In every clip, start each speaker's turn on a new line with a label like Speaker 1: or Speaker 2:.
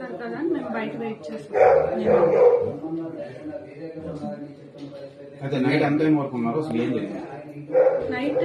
Speaker 1: తీస్తారు కదా అని మేము బయట వెయిట్ చేస్తాం.
Speaker 2: నైట్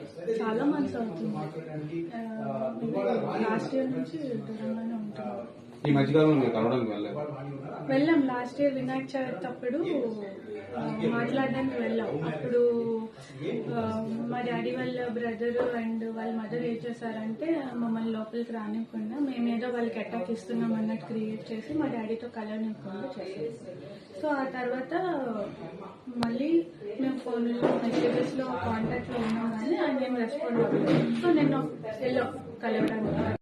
Speaker 1: చాలా మంత్స్ అవుతుంది. లాస్ట్ ఇయర్ నుంచి దూరంగానే ఉంటున్నాం
Speaker 2: ఈ మధ్యకాలంలో మీరు కలవడానికి వెళ్ళలేదు.
Speaker 1: వెళ్ళాం. లాస్ట్ ఇయర్ వినాయక చవితి అప్పుడు మాట్లాడడానికి వెళ్ళాం. అప్పుడు మా డాడీ వాళ్ళ బ్రదర్ అండ్ వాళ్ళ మదర్ ఏం చేశారంటే మమ్మల్ని లోపలికి రానివ్వకుండా మేమేదో వాళ్ళకి అటాక్ ఇస్తున్నాం అన్నట్టు క్రియేట్ చేసి మా డాడీతో కలవనివ్వకుండా చేసేది సో ఆ తర్వాత మళ్ళీ మేము ఫోన్లో మెసేజెస్లో కాంటాక్ట్లో ఉన్నాం కానీ ఆయన మేము రెస్పాండ్ అవ్వలేదు. సో నేను ఎల్లో కలవడానికి